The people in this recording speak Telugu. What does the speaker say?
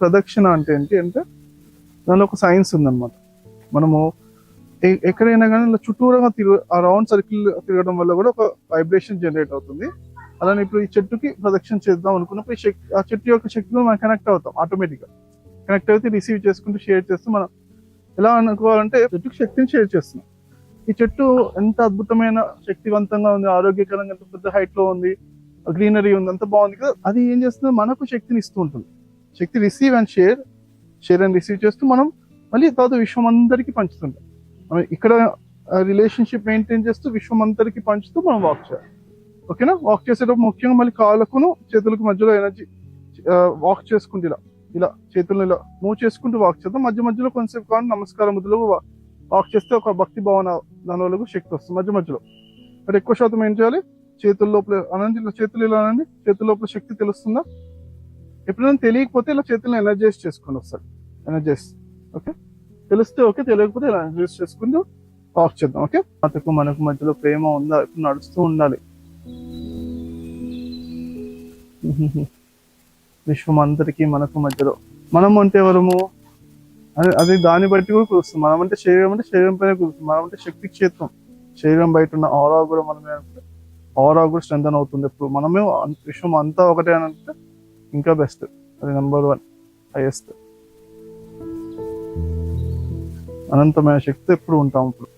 ప్రదక్షిణ అంటే ఏంటి అంటే దానిలో ఒక సైన్స్ ఉందన్నమాట. మనము ఎక్కడైనా కానీ ఇలా చుట్టూరంగా తిరుగు ఆ రౌండ్ సర్కిల్ తిరగడం వల్ల కూడా ఒక వైబ్రేషన్ జనరేట్ అవుతుంది. అలానే ఇప్పుడు ఈ చెట్టుకి ప్రదక్షిణ చేద్దాం అనుకున్నప్పుడు ఈ శక్తి ఆ చెట్టు యొక్క శక్తిలో మనం కనెక్ట్ అవుతాం ఆటోమేటిక్గా కనెక్ట్ అయితే రిసీవ్ చేసుకుంటూ షేర్ చేస్తూ మనం ఎలా అనుకోవాలంటే చెట్టుకి శక్తిని షేర్ చేస్తున్నాం. ఈ చెట్టు ఎంత అద్భుతమైన శక్తివంతంగా ఉంది ఆరోగ్యకరంగా ఎంత పెద్ద హైట్లో ఉంది గ్రీనరీ ఉంది అంత బాగుంది కదా అది ఏం చేస్తుంది? మనకు శక్తిని ఇస్తూ ఉంటుంది. శక్తి receive and share share and receive చేస్తూ మనం మళ్ళీ తర్వాత విశ్వం అందరికీ పంచుతుంటాం. మనం ఇక్కడ రిలేషన్షిప్ మెయింటైన్ చేస్తూ విశ్వం అందరికీ పంచుతూ మనం వాక్ చేయాలి. ఓకేనా? వాక్ చేసేటప్పుడు ముఖ్యంగా మళ్ళీ కాళ్ళకును చేతులకు మధ్యలో ఎనర్జీ వాక్ చేసుకుంటూ ఇలా ఇలా చేతులను ఇలా మూవ్ చేసుకుంటూ వాక్ చేద్దాం. మధ్య మధ్యలో కొంతసేపు కావాలి నమస్కారం ముద్దులు వాక్ చేస్తే ఒక భక్తి భావన దాని శక్తి వస్తుంది మధ్య మధ్యలో. మరి ఎక్కువ శాతం ఏం చేయాలి? చేతుల లోపల అనండి ఇలా చేతులు ఇలా అనండి చేతుల లోపల శక్తి తెలుస్తుందా? ఎప్పుడైనా తెలియకపోతే ఇలా చేతులను ఎనర్జైజ్ చేసుకోండి ఒకసారి. ఎనర్జైజ్ ఓకే తెలిస్తే ఓకే తెలియకపోతే ఇలా ఎనర్జైజ్ చేసుకుంటూ వాక్ చేద్దాం. ఓకే అతకు మనకు మధ్యలో ప్రేమ ఉందా? ఇప్పుడు నడుస్తూ ఉండాలి. విశ్వం అందరికీ మనకు మధ్యలో. మనం అంటే ఎవరము? అది అది దాన్ని బట్టి కూడా కురుస్తుంది మనం అంటే శరీరం అంటే శరీరం పైన కురుస్తుంది మనం అంటే శక్తి క్షేత్రం. శరీరం బయట ఉన్న ఆరా కూడా మనమే ఆరా కూడా స్ట్రెంగ్ అవుతుంది. ఎప్పుడు మనమే విశ్వం అంతా ఒకటే అని అంటే ఇంకా బెస్ట్ అది నెంబర్ వన్ హైయెస్ట్ అనంతమైన శక్తి ఎప్పుడు ఉంటాం ఇప్పుడు?